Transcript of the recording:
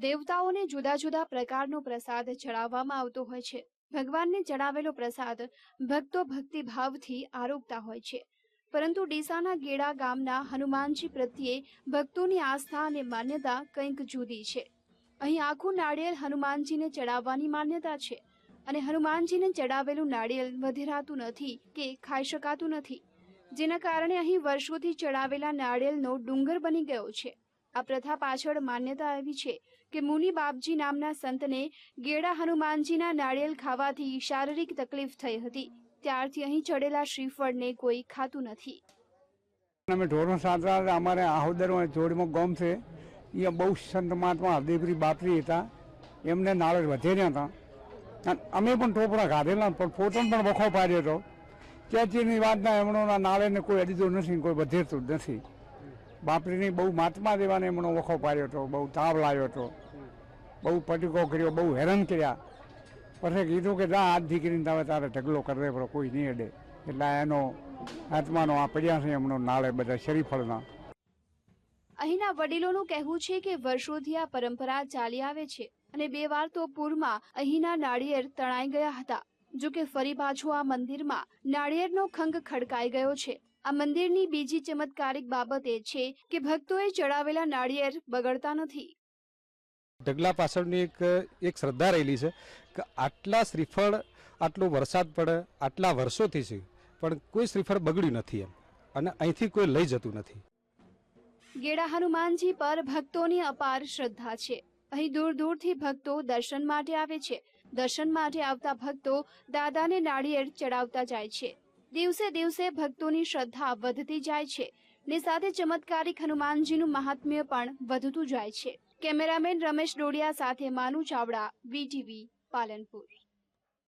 દેવતાઓને જુદા જુદા પ્રકારનો પ્રસાદ ચડાવવામાં આવતો હોય છે. ભગવાનને ચડાવેલો પ્રસાદ ભક્તો ભક્તિભાવથી આરોગતા હોય છે. પરંતુ ડીસાના ગેડા ગામના હનુમાનજી પ્રત્યે ભક્તોની આસ્થા અને માન્યતા કંઈક જુદી છે. અહીં આખું નાળિયેર હનુમાનજીને ચડાવવાની માન્યતા છે. અને હનુમાનજીને ચડાવેલું નાળિયેર વધેરાતું નથી કે ખાઈ શકાતું નથી. જેના કારણે અહીં વર્ષોથી ચડાવેલા નાળિયેરનો ડુંગર બની ગયો છે. આ પ્રથા પાછળ માન્યતા એવી છે કે મુનિ બાપજી નામના સંતને ગેડા હનુમાનજીના નાળિયેર ખાવાથી શારીરિક તકલીફ થઈ હતી. ત્યારથી અહીં ચડેલા શ્રીફળને કોઈ ખાતું નથી. અમે ઢોરો સાંતરા અમારે આહોદરો જોડમાં ગમ છે. એ બહુ સંત મહાત્મા હરદેવરી બાપરી હતા. એમને નાળે વધેર્યા હતા. અને અમે પણ ટોપરા ખાધેલા, પણ પોતાને પણ વખો પાડ્યો હતો. ત્યાંથી વાતના એમનો નાળેને કોઈ અડીતો નથી કોઈ વધેરતું નથી. બાપરીની બહુ મહાત્મા દેવાને એમનો વખો પાડ્યો હતો, બહુ તાવ લાવ્યો હતો. બહુ પટીકો કર્યો, બહુ હેરાન કર્યા. પછી કીધું કે જા, હાથ દીકરીને તમે તારે ઢગલો કરે પણ કોઈ નહીં અડે. એટલે એનો આત્માનો આ પડ્યા છે એમનો નાળે બધા શરીફળના. અહીંના વડીલોનું કહેવું છે કે વર્ષોથી આ પરંપરા ચાલી આવે છે અને બે વાર તો પૂરમાં અહીંના નાળિયેર તણાઈ ગયા હતા. જો કે ફરી પાછું આ મંદિરમાં નાળિયેરનો ખંગ ખડકાઈ ગયો છે. આ મંદિરની બીજી ચમત્કારિક બાબત એ છે કે ભક્તોએ ચડાવેલા નાળિયેર બગડતા નથી. ઢગલા પાછળની એક એક શ્રદ્ધા રહેલી છે કે આટલા શ્રીફળ આટલો વરસાદ પડે આટલા વર્ષોથી છે પણ કોઈ શ્રીફળ બગડ્યું નથી એમ અને અહીંથી કોઈ લઈ જતું નથી. ગેડા હનુમાનજી પર ભક્તોની અપાર શ્રદ્ધા છે. અહીં દૂર દૂરથી ભક્તો દર્શન માટે આવે છે. દર્શન માટે આવતા ભક્તો દાદાને નાળિયેર ચડાવતા જાય છે. દિવસે દિવસે ભક્તોની શ્રદ્ધા વધતી જાય છે ને સાથે ચમત્કારિક હનુમાનજીનું મહાત્મ્ય પણ વધતું જાય છે. કેમેરામેન રમેશ ડોડિયા સાથે માનુ ચાવડા, વીટીવી પાલનપુર.